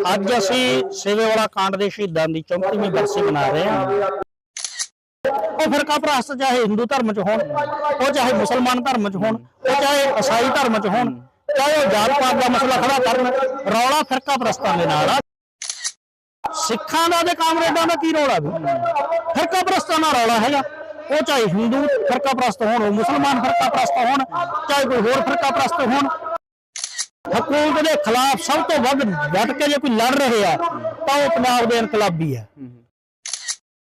ਅੱਜ ਅਸੀਂ ਸੇਵੇਵਾਲਾ ਕਾਂਡ ਦੇ ਸ਼ਹੀਦਾਂ ਦੀ 34ਵੀਂ ਬਰਸੀ ਮਨਾ ਰਹੇ ਹਾਂ। ਉਹ ਫਿਰਕਾ ਪ੍ਰਸਤ ਚਾਹੇ ਹਿੰਦੂ ਧਰਮ ਚ ਹੋਣ, ਉਹ ਚਾਹੇ ਮੁਸਲਮਾਨ ਧਰਮ ਚ ਹੋਣ, ਉਹ ਚਾਹੇ ਈਸਾਈ ਧਰਮ ਚ ਹੋਣ, ਚਾਹੇ ਉਹ ਜਾਤ ਪਾਤ ਦਾ ਮਸਲਾ ਖੜਾ ਕਰਨ, ਰੌਲਾ ਫਿਰਕਾ ਪ੍ਰਸਤਾਂ ਦੇ ਨਾਲ ਆ। ਸਿੱਖਾਂ ਦਾ ਤੇ ਕਾਮਰੇਡਾਂ ਦਾ ਕੀ ਰੌਲਾ ਵੀ? ਫਿਰਕਾ ਪ੍ਰਸਤਾਂ ਦਾ ਰੌਲਾ ਹੈਗਾ। ਉਹ ਚਾਹੇ ਹਿੰਦੂ ਫਿਰਕਾ ਪ੍ਰਸਤ ਹੋਣ, ਉਹ ਮੁਸਲਮਾਨ ਫਿਰਕਾ ਪ੍ਰਸਤ ਹੋਣ, ਚਾਹੇ ਕੋਈ ਹੋਰ ਫਿਰਕਾ ਪ੍ਰਸਤ ਹੋਣ ਹਕੂਮਤ ਦੇ ਖਿਲਾਫ ਸਭ ਤੋਂ ਵੱਧ ਡਟ ਕੇ ਜੇ ਕੋਈ ਲੜ ਰਹੇ ਆ, ਤਾਂ ਉਹ ਪੰਜਾਬ ਦੇ ਇਨਕਲਾਬੀ ਆ।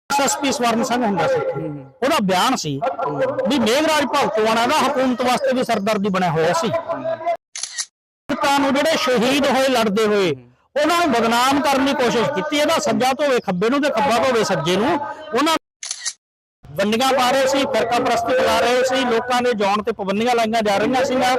ਐਸਐਸਪੀ ਸਵਰਨ ਸਿੰਘ ਹੁੰਦਾ ਸੀ। ਉਹਦਾ ਬਿਆਨ ਸੀ ਵੀ ਮੇਘਰਾਜ ਭਗਤਵਾਣਾ ਦਾ ਹਕੂਮਤ ਵਾਸਤੇ ਵੀ ਸਰਦਰਦੀ ਬਣਿਆ ਹੋਇਆ ਸੀ। ਤਾਂ ਨੂੰ ਜਿਹੜੇ ਸ਼ਹੀਦ ਹੋਏ, ਲੜਦੇ ਹੋਏ, ਉਹਨਾਂ ਨੂੰ ਬਦਨਾਮ ਕਰਨ ਦੀ ਕੋਸ਼ਿਸ਼ ਕੀਤੀ। ਇਹਦਾ ਸੱਜਾ ਧੋਵੇ, ਖੱਬੇ ਨੂੰ ਤੇ ਖੱਬਾ ਧੋਵੇ ਸੱਜੇ ਨੂੰ। ਉਹਨਾਂ ਵੰਡੀਆਂ ਪਾ ਰਹੇ ਸੀ, ਫਿਰਕਾ ਪ੍ਰਸਤੀ ਚਲਾ ਰਹੇ ਸੀ। ਲੋਕਾਂ ਦੇ ਜੌਣ ਤੇ ਪਾਬੰਦੀਆਂ ਲਾਈਆਂ ਜਾ ਰਹੀਆਂ ਸੀਗੀਆਂ।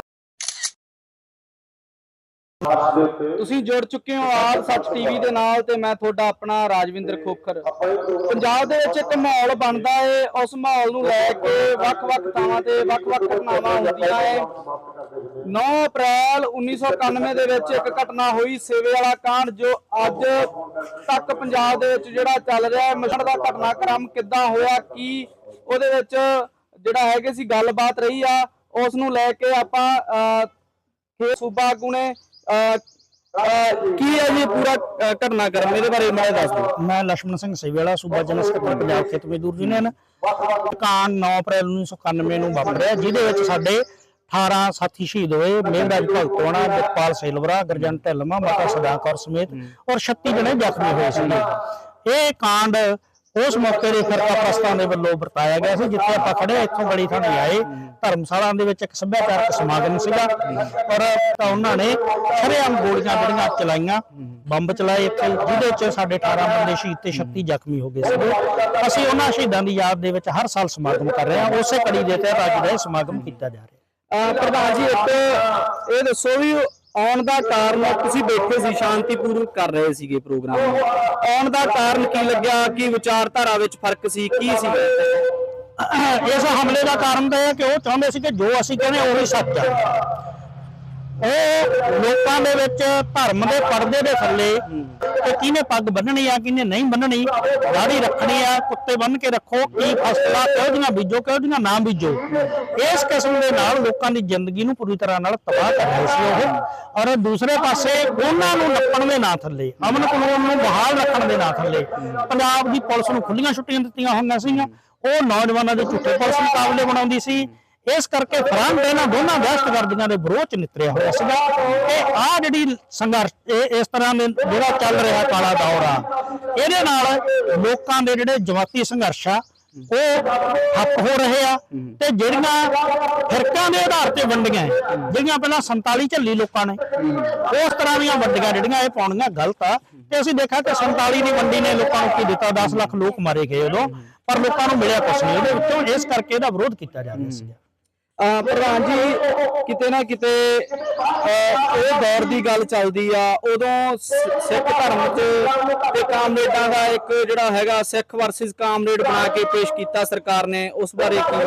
ਤੁਸੀਂ ਜੁੜ ਚੁੱਕੇ ਹੋ ਆਪ ਸੱਚ ਟੀਵੀ ਦੇ ਨਾਲ ਤੇ ਮੈਂ ਤੁਹਾਡਾ ਆਪਣਾ ਰਾਜਵਿੰਦਰ ਖੋਖਰ। ਪੰਜਾਬ ਦੇ ਵਿੱਚ ਇੱਕ ਮਾਹੌਲ ਬਣਦਾ ਏ ਉਸ ਮਾਹੌਲ ਨੂੰ ਲੈ ਕੇ ਵੱਖ-ਵੱਖ ਥਾਵਾਂ ਤੇ ਵੱਖ-ਵੱਖ ਘਟਨਾਵਾਂ ਹੁੰਦੀਆਂ ਏ। 9 ਅਪ੍ਰੈਲ 1991 ਦੇ ਵਿੱਚ ਇੱਕ ਘਟਨਾ ਹੋਈ ਸੇਵੇ ਵਾਲਾ ਕਾਂਡ ਜੋ ਅੱਜ ਤੱਕ ਪੰਜਾਬ ਦੇ ਵਿੱਚ ਜਿਹੜਾ ਚੱਲ ਰਿਹਾ ਹੈ ਮਿਸ਼ਨ ਦਾ ਘਟਨਾਕ੍ਰਮ ਕਿੱਦਾਂ ਹੋਇਆ ਕੀ ਉਹਦੇ ਵਿੱਚ ਜਿਹੜਾ ਹੈਗੇ ਸੀ ਗੱਲਬਾਤ ਰਹੀ ਆ ਉਸ ਨੂੰ ਲੈ ਕੇ ਆਪਾਂ ਅਹ, ਖੇ ਸੂਬਾ ਆਗੂ ਨੇ ਕੀ ਹੈ ਜੀ ਪੂਰਾ ਘਟਨਾ ਕਰਮ ਇਹਦੇ ਬਾਰੇ ਮਾਰੇ ਦੱਸ ਦਿਓ। ਮੈਂ ਲక్ష్మణ ਸਿੰਘ ਸੇਵੇਲਾ ਸੂਬਾ ਜਨਰਲ ਸਕੱਤਰ, ਪੰਜਾਬ ਖੇਤ ਮਜ਼ਦੂਰ ਯੂਨੀਅਨ। ਕਾਂਡ 9 ਅਪ੍ਰੈਲ 1991 ਨੂੰ ਵਾਪਰਿਆ ਜਿਹਦੇ ਵਿੱਚ ਸਾਡੇ 18 ਸਾਥੀ ਸ਼ਹੀਦ ਹੋਏ ਮੇਹਰਾਜ ਭਗਤੋਣਾ ਜਪਾਲ ਸੇਲਵਰਾ ਗਰਜਨ ਢਿੱਲਮਾ ਮਾਤਾ ਸਦਾ ਕੌਰ ਸਮੇਤ, ਔਰ 36 ਜਣੇ ਜ਼ਖਮੀ ਹੋਏ ਸੀ। ਇਹ ਕਾਂਡ ਉਸ ਮੌਕੇ ਦੇ ਫਿਰਕਾ ਪ੍ਰਸਤਾਂ ਦੇ ਵੱਲੋਂ ਵਰਤਾਇਆ ਗਿਆ ਸੀ, ਜਿੱਥੇ ਆਪਾਂ ਖੜੇ ਇੱਥੋਂ ਗਲੀ ਥਾਣੀ ਆਏ। ਧਰਮਸ਼ਾਲਾ ਦੇ ਵਿੱਚ ਇੱਕ ਸੱਭਿਆਚਾਰਕ ਸਮਾਗਮ ਸੀਗਾ, ਔਰ ਉਹਨਾਂ ਨੇ ਸ਼ਰੇਆਮ ਗੋਲੀਆਂ ਜਿਹੜੀਆਂ ਚਲਾਈਆਂ ਬੰਬ ਚਲਾਏ ਇੱਥੇ ਜਿਹਦੇ ਚ ਸਾਡੇ 18 ਬੰਦੇ ਸ਼ਹੀਦ ਤੇ 36 ਜ਼ਖਮੀ ਹੋ ਗਏ ਸੀਗੇ। ਅਸੀਂ ਉਹਨਾਂ ਸ਼ਹੀਦਾਂ ਦੀ ਯਾਦ ਦੇ ਵਿੱਚ ਹਰ ਸਾਲ ਸਮਾਗਮ ਕਰ ਰਹੇ ਹਾਂ। ਉਸੇ ਕੜੀ ਦੇ ਤਹਿਤ ਅੱਜ ਦਾ ਇਹ ਸਮਾਗਮ ਕੀਤਾ ਜਾ ਰਿਹਾ ਅਹ, ਪ੍ਰਧਾਨ ਜੀ ਇੱਕ ਇਹ ਦੱਸੋ ਵੀ ਆਉਣ ਦਾ ਕਾਰਨ ਤੁਸੀਂ ਬੈਠੇ ਸੀ ਸ਼ਾਂਤੀਪੂਰਵਕ ਕਰ ਰਹੇ ਸੀਗੇ ਪ੍ਰੋਗਰਾਮ। ਆਉਣ ਦਾ ਕਾਰਨ ਕੀ ਲੱਗਿਆ? ਕੀ ਵਿਚਾਰਧਾਰਾ ਵਿੱਚ ਫ਼ਰਕ ਸੀ? ਕੀ ਸੀ? ਇਸ ਹਮਲੇ ਦਾ ਕਾਰਨ ਤਾਂ ਇਹ ਹੈ ਕਿ ਉਹ ਚਾਹੁੰਦੇ ਸੀ ਕਿ ਜੋ ਅਸੀਂ ਕਹਿੰਦੇ ਉਹੀ ਸੱਚ ਆ। ਉਹ ਲੋਕਾਂ ਦੇ ਵਿੱਚ ਧਰਮ ਦੇ ਪਰਦੇ ਦੇ ਥੱਲੇ ਕਿ ਕਿਹਨੇ ਪੱਗ ਬੰਨਣੀ ਆ, ਕਿਹਨੇ ਨਹੀਂ ਬੰਨਣੀ ਦਾੜੀ ਰੱਖਣੀ ਆ, ਕੁੱਤੇ ਬੰਨ ਕੇ ਰੱਖੋ, ਕੀ ਫਸਲਾਂ ਕਿਹੋ ਜਿਹੀਆਂ ਬੀਜੋ, ਕਿਹੋ ਜਿਹੀਆਂ ਨਾ ਬੀਜੋ। ਇਸ ਕਿਸਮ ਦੇ ਨਾਲ ਲੋਕਾਂ ਦੀ ਜ਼ਿੰਦਗੀ ਨੂੰ ਪੂਰੀ ਤਰ੍ਹਾਂ ਨਾਲ ਤਬਾਹ ਕਰ ਰਹੇ ਸੀ ਉਹ। ਔਰ ਦੂਸਰੇ ਪਾਸੇ ਉਹਨਾਂ ਨੂੰ ਨੱਪਣ ਦੇ ਨਾਂ ਥੱਲੇ, ਅਮਨ ਕਾਨੂੰਨ ਨੂੰ ਬਹਾਲ ਰੱਖਣ ਦੇ ਨਾਂ ਥੱਲੇ, ਪੰਜਾਬ ਦੀ ਪੁਲਿਸ ਨੂੰ ਖੁੱਲੀਆਂ ਛੁੱਟੀਆਂ ਦਿੱਤੀਆਂ ਹੋਈਆਂ ਸੀਗੀਆਂ। ਉਹ ਨੌਜਵਾਨਾਂ ਦੇ ਝੂਠੇ ਪੁਲਿਸ ਮੁਕਾਬਲੇ ਬਣਾਉਂਦੀ ਸੀ। ਇਸ ਕਰਕੇ ਫਰੰਟ ਇਹਨਾਂ ਦੋਨਾਂ ਦਹਿਸ਼ਤਗਰਦੀਆਂ ਦੇ ਵਿਰੋਧ ਚ ਨਿਤਰਿਆ ਹੋਇਆ ਸੀਗਾ। ਤੇ ਆ ਜਿਹੜੀ ਸੰਘਰਸ਼ ਇਸ ਤਰ੍ਹਾਂ ਦੇ ਜਿਹੜਾ ਚੱਲ ਰਿਹਾ ਕਾਲਾ ਦੌਰ ਆ ਇਹਦੇ ਨਾਲ ਲੋਕਾਂ ਦੇ ਜਿਹੜੇ ਜਮਾਤੀ ਸੰਘਰਸ਼ ਆ, ਉਹ ਠੱਪ ਹੋ ਰਹੇ ਆ ਤੇ ਜਿਹੜੀਆਂ ਫਿਰਕਾਂ ਦੇ ਆਧਾਰ ਤੇ ਵੰਡੀਆਂ ਜਿਹੜੀਆਂ ਪਹਿਲਾਂ 47 ਝੱਲੀ ਲੋਕਾਂ ਨੇ, ਉਸ ਤਰ੍ਹਾਂ ਦੀਆਂ ਵੰਡੀਆਂ ਜਿਹੜੀਆਂ ਇਹ ਪਾਉਣੀਆਂ ਗਲਤ ਆ। ਤੇ ਅਸੀਂ ਦੇਖਿਆ ਕਿ 47 ਦੀ ਵੰਡੀ ਨੇ ਲੋਕਾਂ ਨੂੰ ਕੀ ਦਿੱਤਾ 10 ਲੱਖ ਲੋਕ ਮਾਰੇ ਗਏ ਉਦੋਂ, ਪਰ ਲੋਕਾਂ ਨੂੰ ਮਿਲਿਆ ਕੁਛ ਨਹੀਂ। ਉਹਦੇ ਵਿੱਚੋਂ ਇਸ ਕਰਕੇ ਇਹਦਾ ਵਿਰੋਧ ਕੀਤਾ ਜਾ ਰਿਹਾ ਸੀ ਪ੍ਰਧਾਨ ਜੀ ਕਿਤੇ ਨਾ ਕਿਤੇ ਇਹ ਦੌਰ ਦੀ ਗੱਲ ਚੱਲਦੀ ਆ। ਉਦੋਂ ਸਿੱਖ ਧਰਮ ਤੇ ਕਾਮਰੇਡਾਂ ਦਾ ਇੱਕ ਜਿਹੜਾ ਹੈਗਾ ਸਿੱਖ ਵਰਸਸ ਕਾਮਰੇਡ ਬਣਾ ਕੇ ਪੇਸ਼ ਕੀਤਾ ਸਰਕਾਰ ਨੇ ਉਸ ਬਾਰੇ ਕੀ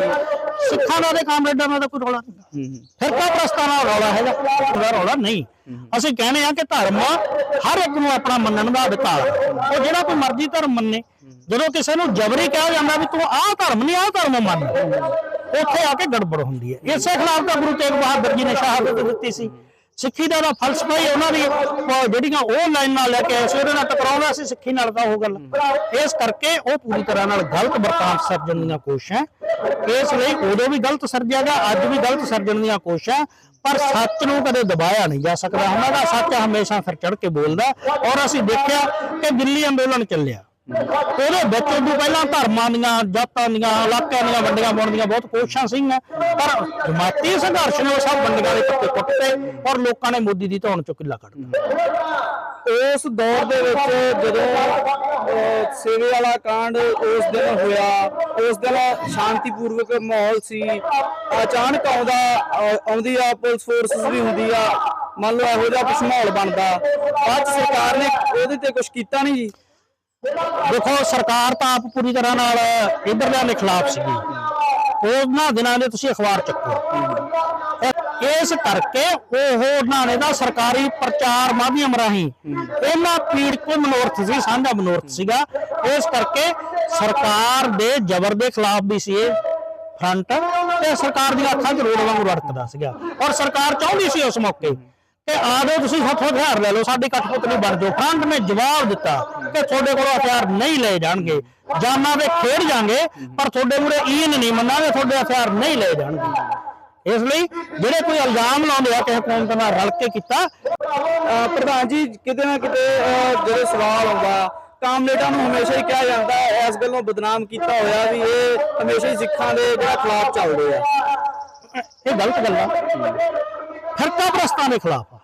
ਸਿੱਖਾਂ ਦਾ ਤੇ ਕਾਮਰੇਡਾਂ ਦਾ ਕੋਈ ਰੌਲਾ ਨਹੀਂ। ਫਿਰਕਾ ਪ੍ਰਸਤਾਂ ਦਾ ਰੌਲਾ ਹੈਗਾ। ਉਹਦਾ ਰੌਲਾ ਨਹੀਂ। ਅਸੀਂ ਕਹਿੰਦੇ ਆ ਕਿ ਧਰਮ ਹਰ ਇੱਕ ਨੂੰ ਆਪਣਾ ਮੰਨਣ ਦਾ ਅਧਿਕਾਰ। ਉਹ ਜਿਹੜਾ ਕੋਈ ਮਰਜ਼ੀ ਧਰਮ ਮੰਨੇ। ਜਦੋਂ ਕਿਸੇ ਨੂੰ ਜਬਰੀ ਕਿਹਾ ਜਾਂਦਾ ਵੀ ਤੂੰ ਆਹ ਧਰਮ ਨਹੀਂ ਆਹ ਧਰਮ ਮੰਨ। ਉੱਥੇ ਆ ਕੇ ਗੜਬੜ ਹੁੰਦੀ ਹੈ। ਇਸੇ ਖਿਲਾਫ ਤਾਂ ਗੁਰੂ ਤੇਗ ਬਹਾਦਰ ਜੀ ਨੇ ਸ਼ਹਾਦਤ ਦਿੱਤੀ ਸੀ। ਸਿੱਖੀ ਦਾ ਤਾਂ ਫਲਸਫਾ ਹੀ ਉਹਨਾਂ ਦੀ ਜਿਹੜੀਆਂ ਉਹ ਲਾਈਨਾਂ ਲੈ ਕੇ ਆਏ ਸੀ, ਉਹਦੇ ਨਾਲ ਟਕਰਾਉਂਦਾ ਸੀ ਸਿੱਖੀ ਨਾਲ ਤਾਂ ਉਹ ਗੱਲ। ਇਸ ਕਰਕੇ ਉਹ ਪੂਰੀ ਤਰ੍ਹਾਂ ਨਾਲ ਗਲਤ ਵਰਤਾਂਤ ਸਿਰਜਣ ਦੀਆਂ ਕੋਸ਼ਿਸ਼ਾਂ ਇਸ ਲਈ ਉਦੋਂ ਵੀ ਗਲਤ ਸਰਜਿਆ ਗਿਆ, ਅੱਜ ਵੀ ਗਲਤ ਸਰਜਣ ਦੀਆਂ ਕੋਸ਼ਿਸ਼ਾਂ ਪਰ ਸੱਚ ਨੂੰ ਕਦੇ ਦਬਾਇਆ ਨਹੀਂ ਜਾ ਸਕਦਾ। ਉਹਨਾਂ ਦਾ ਸੱਚ ਹਮੇਸ਼ਾ ਫਿਰ ਚੜ ਕੇ ਬੋਲਦਾ ਔਰ ਅਸੀਂ ਦੇਖਿਆ ਕਿ ਦਿੱਲੀ ਅੰਦੋਲਨ ਚੱਲਿਆ। ਉਹਦੇ ਵਿੱਚ ਉਦੋਂ ਪਹਿਲਾਂ ਧਰਮਾਂ ਦੀਆਂ, ਜਾਤਾਂ ਦੀਆਂ, ਇਲਾਕਿਆਂ ਦੀਆਂ ਵੰਡੀਆਂ ਪਾਉਣ ਬਹੁਤ ਕੋਸ਼ਿਸ਼ਾਂ ਸੀਗੀਆਂ। ਪਰ ਜਮਾਤੀ ਸੰਘਰਸ਼ ਨੇ ਉਹ ਸਭ ਵੰਡੀਆਂ ਦੇ ਪੱਤੇ ਕੁੱਟਤੇ ਔਰ ਲੋਕਾਂ ਨੇ ਮੋਦੀ ਦੀ ਧੌਣ ਚੋਂ ਕਿੱਲਾ ਕੱਢਤਾ ਉਸ ਦੌਰ ਦੇ ਵਿੱਚ ਜਦੋਂ ਸੇਵੇ ਵਾਲਾ ਕਾਂਡ ਉਸ ਦਿਨ ਹੋਇਆ, ਉਸ ਦਿਨ ਸ਼ਾਂਤੀਪੂਰਵਕ ਮਾਹੌਲ ਸੀ। ਅਚਾਨਕ ਆਉਂਦਾ ਆਉਂਦੀ ਆ, ਪੁਲਿਸ ਫੋਰਸਸ ਵੀ ਹੁੰਦੀ ਆ। ਮੰਨ ਲਓ ਇਹੋ ਜਿਹਾ ਕੁਝ ਮਾਹੌਲ ਬਣਦਾ। ਅੱਜ ਸਰਕਾਰ ਨੇ ਉਹਦੇ ਤੇ ਕੁਝ ਕੀਤਾ ਨਹੀਂ। ਜੀ ਦੇਖੋ, ਸਰਕਾਰ ਤਾਂ ਆਪ ਪੂਰੀ ਤਰ੍ਹਾਂ ਨਾਲ ਇਧਰਲਿਆਂ ਦੇ ਖਿਲਾਫ ਸੀਗੀ। ਉਹਨਾਂ ਦਿਨਾਂ ਦੇ ਤੁਸੀਂ ਅਖਬਾਰ ਚੱਕੋ। ਇਸ ਕਰਕੇ ਉਹ ਉਹਨਾਂ ਨੇ ਦਾ ਸਰਕਾਰੀ ਪ੍ਰਚਾਰ ਮਾਧਿਅਮ ਰਾਹੀਂ ਇਹਨਾਂ ਪੀੜ ਕੋ ਮਨੋਰਥ ਸੀ, ਸਾਂਝਾ ਮਨੋਰਥ ਸੀਗਾ। ਇਸ ਕਰਕੇ ਸਰਕਾਰ ਦੇ ਜ਼ਬਰ ਦੇ ਖਿਲਾਫ ਵੀ ਸੀ ਇਹ ਫਰੰਟ ਤੇ ਸਰਕਾਰ ਦੀਆਂ ਅੱਖਾਂ 'ਚ ਰੋਡ ਵਾਂਗੂ ਰੜਕਦਾ ਸੀਗਾ। ਔਰ ਸਰਕਾਰ ਚਾਹੁੰਦੀ ਸੀ ਉਸ ਮੌਕੇ ਕਿ ਆ ਜਾਓ ਤੁਸੀਂ ਹੱਥੋਂ ਹਥਿਆਰ ਲੈ ਲਓ, ਸਾਡੀ ਕਠਪੁਤਲੀ ਬਣ ਜਾਓ ਫਰੰਟ ਨੇ ਜਵਾਬ ਦਿੱਤਾ ਕਿ ਤੁਹਾਡੇ ਕੋਲੋਂ ਹਥਿਆਰ ਨਹੀਂ ਲਏ ਜਾਣਗੇ। ਜਾਨਾਂ ਦੇ ਖੇਡ ਜਾਣਗੇ, ਪਰ ਤੁਹਾਡੇ ਮੂਰੇ ਈਨ ਨਹੀਂ ਮੰਨਾਂਗੇ, ਤੁਹਾਡੇ ਹਥਿਆਰ ਨਹੀਂ ਲਏ ਜਾਣਗੇ। ਇਸ ਲਈ ਜਿਹੜੇ ਕੋਈ ਇਲਜ਼ਾਮ ਲਾਉਂਦੇ ਆ, ਕਿਸੇ ਕੌਮ ਨਾਲ ਰਲ ਕੇ ਕੀਤਾ ਪ੍ਰਧਾਨ ਜੀ, ਕਿਤੇ ਨਾ ਕਿਤੇ ਜਿਹੜੇ ਸਵਾਲ ਆਉਂਦਾ ਕਾਮਰੇਡਾਂ ਨੂੰ ਹਮੇਸ਼ਾ ਹੀ ਕਿਹਾ ਜਾਂਦਾ ਇਸ ਗੱਲੋਂ ਬਦਨਾਮ ਕੀਤਾ ਹੋਇਆ ਵੀ ਇਹ ਹਮੇਸ਼ਾ ਹੀ ਸਿੱਖਾਂ ਦੇ ਜਿਹੜਾ ਖਿਲਾਫ ਚੱਲਦੇ ਆ। ਇਹ ਗਲਤ ਗੱਲ ਆ। ਪ੍ਰਸਤਾਂ ਦੇ ਖਿਲਾਫ ਆ।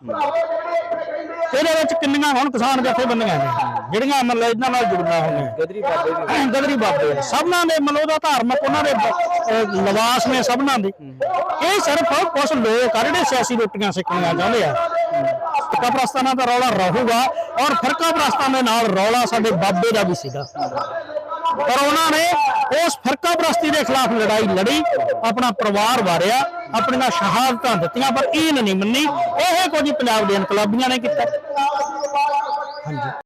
ਇਹਦੇ ਵਿੱਚ ਕਿੰਨੀਆਂ ਹੁਣ ਕਿਸਾਨ ਜਥੇਬੰਦੀਆਂ ਨੇ ਜਿਹੜੀਆਂ ਮਤਲਬ ਇਹਨਾਂ ਨਾਲ ਜੁੜੀਆਂ ਹੋਈਆਂ। ਗਦਰੀ ਬਾਬੇ ਗਦਰੀ ਬਾਬੇ। ਸਭਨਾਂ ਦੇ ਮਤਲਬ ਉਹਦਾ ਧਾਰਮਿਕ ਉਹਨਾਂ ਦੇ ਲਿਬਾਸ ਨੇ ਸਭਨਾਂ ਦੇ। ਇਹ ਸਿਰਫ ਕੁਝ ਲੋਕ ਆ ਜਿਹੜੇ ਸਿਆਸੀ ਰੋਟੀਆਂ ਸਿੱਖਣੀਆਂ ਚਾਹੁੰਦੇ ਆ। ਫਿਰਕਾ ਪ੍ਰਸਤਾਨਾਂ ਦਾ ਰੌਲਾ ਰਹੂਗਾ ਔਰ ਫਿਰਕਾ ਪ੍ਰਸਤਾਂ ਦੇ ਨਾਲ ਰੌਲਾ ਸਾਡੇ ਬਾਬੇ ਦਾ ਵੀ ਸੀਗਾ। ਪਰ ਉਹਨਾਂ ਨੇ ਉਸ ਫਿਰਕਾ ਪ੍ਰਸਤੀ ਦੇ ਖਿਲਾਫ ਲੜਾਈ ਲੜੀ, ਆਪਣਾ ਪਰਿਵਾਰ ਵਾਰਿਆ, ਆਪਣੀਆਂ ਸ਼ਹਾਦਤਾਂ ਦਿੱਤੀਆਂ, ਪਰ ਇਹ ਨਹੀਂ ਮੰਨੀ ਇਹ ਕੁਝ ਪੰਜਾਬ ਦੇ ਇਨਕਲਾਬੀਆਂ ਨੇ ਕੀਤਾ।